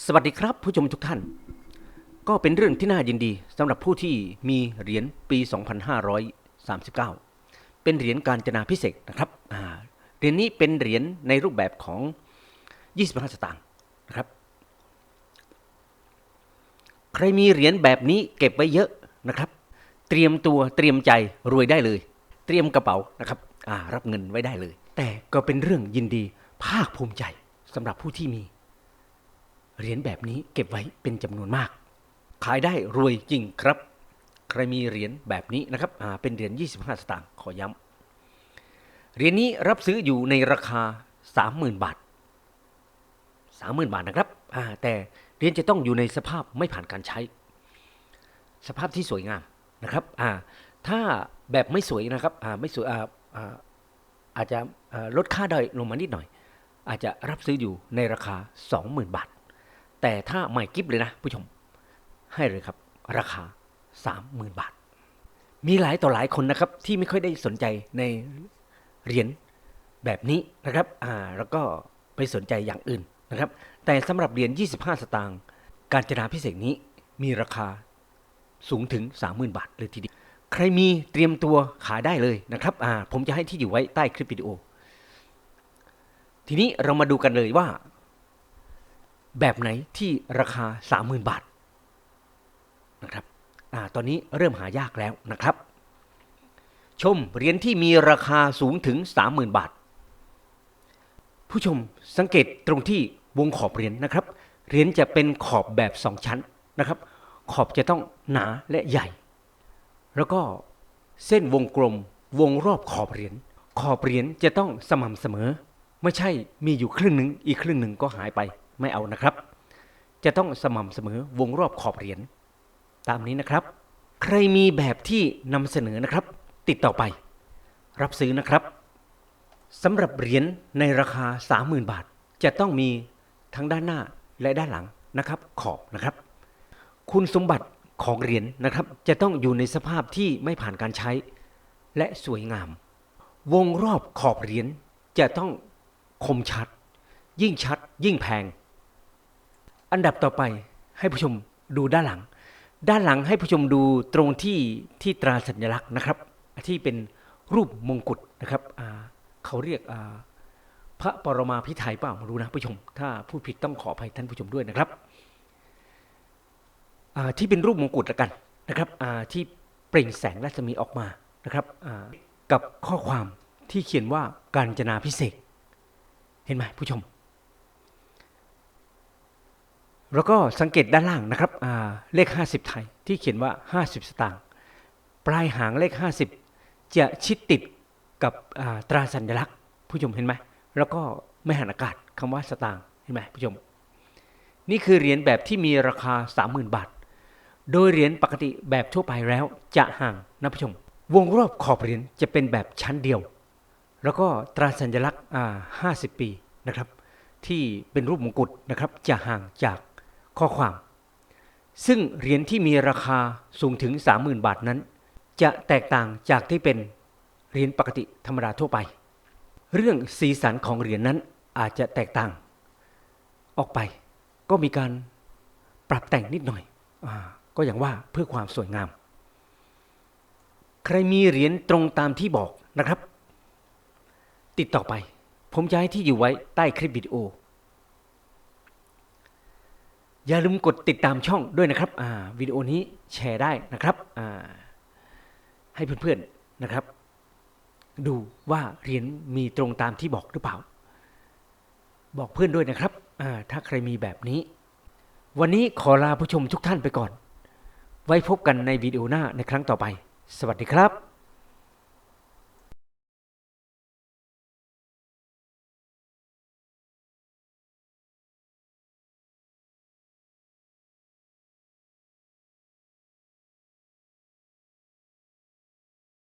สวัสดีครับผู้ชมทุกท่าน ก็เป็นเรื่องที่น่ายินดีสำหรับผู้ที่มีเหรียญปี 2539 เป็นเหรียญการจนาพิเศษนะครับเหรียญนี้เป็นเหรียญในรูปแบบของ 25 สตางค์นะครับ ใครมีเหรียญแบบนี้เก็บไว้เยอะนะครับ เตรียมตัวเตรียมใจรวยได้เลย เตรียมกระเป๋านะครับรับเงินไว้ได้เลย แต่ก็เป็นเรื่องยินดีภาคภูมิใจสำหรับผู้ที่มี เหรียญแบบนี้เก็บไว้เป็นจำนวนมาก ขายได้รวยจริงครับ ใครมีเหรียญแบบนี้นะครับเป็นเหรียญ 25 สตางค์ขอย้ำเหรียญนี้รับซื้ออยู่ในราคา 30,000 บาท 30,000 บาทนะครับแต่เหรียญจะต้องอยู่ในสภาพไม่ผ่านการใช้ สภาพที่สวยงามนะครับถ้าแบบไม่สวยนะครับไม่สวยอาอาอาจจะลดค่าได้ลงมานิดหน่อย อาจจะรับซื้ออยู่ในราคา 20,000 บาท แต่ถ้าใหม่กิฟเลยนะผู้ชม ให้เลยครับ ราคา 30,000 บาท มีหลายต่อหลายคนนะครับ ที่ไม่ค่อยได้สนใจในเหรียญแบบนี้นะครับอ่าแล้วก็ไปสนใจอย่างอื่นนะครับ แต่สำหรับเหรียญ 25 สตางค์การจนาพิเศษนี้มีราคาสูงถึง 30,000 บาทเลยทีเดียว ใครมีเตรียมตัวขายได้เลยนะครับอ่าผมจะให้ที่อยู่ไว้ใต้คลิปวิดีโอ ทีนี้เรามาดูกันเลยว่า แบบไหนที่ราคา 30,000 บาทนะครับอตอนนี้เริ่มหายากแล้วนะครับ ชมเหรียญที่มีราคาสูงถึง 30,000 บาท ผู้ชมสังเกตตรงที่วงขอบเหรียญนะครับ เหรียญจะเป็นขอบแบบสองชั้นนะครับ ขอบจะต้องหนาและใหญ่ แล้วก็เส้นวงกลมวงรอบขอบเหรียญ ขอบเหรียญจะต้องสม่ำเสมอ ไม่ใช่มีอยู่ครึ่งหนึ่งอีกครึ่งหนึ่งก็หายไป ไม่เอานะครับ จะต้องสม่ำเสมอวงรอบขอบเหรียญตามนี้นะครับ ใครมีแบบที่นำเสนอนะครับ ติดต่อไป รับซื้อนะครับสำหรับเหรียญในราคา 30,000 บาท จะต้องมีทั้งด้านหน้าและด้านหลังนะครับ ขอบนะครับ คุณสมบัติของเหรียญนะครับ จะต้องอยู่ในสภาพที่ไม่ผ่านการใช้ และสวยงาม วงรอบขอบเหรียญจะต้องคมชัด ยิ่งชัด ยิ่งแพง อันดับต่อไปให้ผู้ชมดูด้านหลัง ด้านหลังให้ผู้ชมดูตรงที่ที่ตราสัญลักษณ์นะครับ ที่เป็นรูปมงกุฎนะครับเขาเรียกพระปรมาภิไธยเปล่าไม่รู้นะผู้ชม ถ้าพูดผิดต้องขออภัยท่านผู้ชมด้วยนะครับที่เป็นรูปมงกุฎละกันนะครับที่เปล่งแสงรัศมีออกมานะครับกับข้อความที่เขียนว่าการจนาพิเศษ เห็นไหมผู้ชม แล้วก็สังเกตด้านล่างนะครับเลข 50 ไทยที่เขียนว่า 50 สตางค์ปลายหางเลข 50 จะชิดติดกับตราสัญลักษณ์ ผู้ชมเห็นไหมแล้วก็ไม่หันอากาศคำว่าสตางค์เห็นไหมผู้ชม นี่คือเหรียญแบบที่มีราคา 30,000 บาท โดยเหรียญปกติแบบทั่วไปแล้วจะห่างนะผู้ชม วงรอบขอบเหรียญจะเป็นแบบชั้นเดียว แล้วก็ตราสัญลักษณ์อ่า50 ปีนะครับที่เป็นรูปมงกุฎนะครับจะห่างจาก ข้อความ ซึ่งเหรียญที่มีราคาสูงถึง 30,000 บาทนั้น จะแตกต่างจากที่เป็นเหรียญปกติธรรมดาทั่วไป เรื่องสีสันของเหรียญนั้นอาจจะแตกต่าง ออกไปก็มีการปรับแต่งนิดหน่อยอก็อย่างว่าเพื่อความสวยงาม ใครมีเหรียญตรงตามที่บอกนะครับ ติดต่อไป ผมจะให้ที่อยู่ไว้ใต้คลิปวิดีโอ อย่าลืมกดติดตามช่องด้วยนะครับวิดีโอนี้แชร์ได้นะครับให้เพื่อนๆนะครับ ดูว่าเหรียญมีตรงตามที่บอกหรือเปล่า บอกเพื่อนด้วยนะครับถ้าใครมีแบบนี้ วันนี้ขอลาผู้ชมทุกท่านไปก่อน ไว้พบกันในวิดีโอหน้าในครั้งต่อไป สวัสดีครับ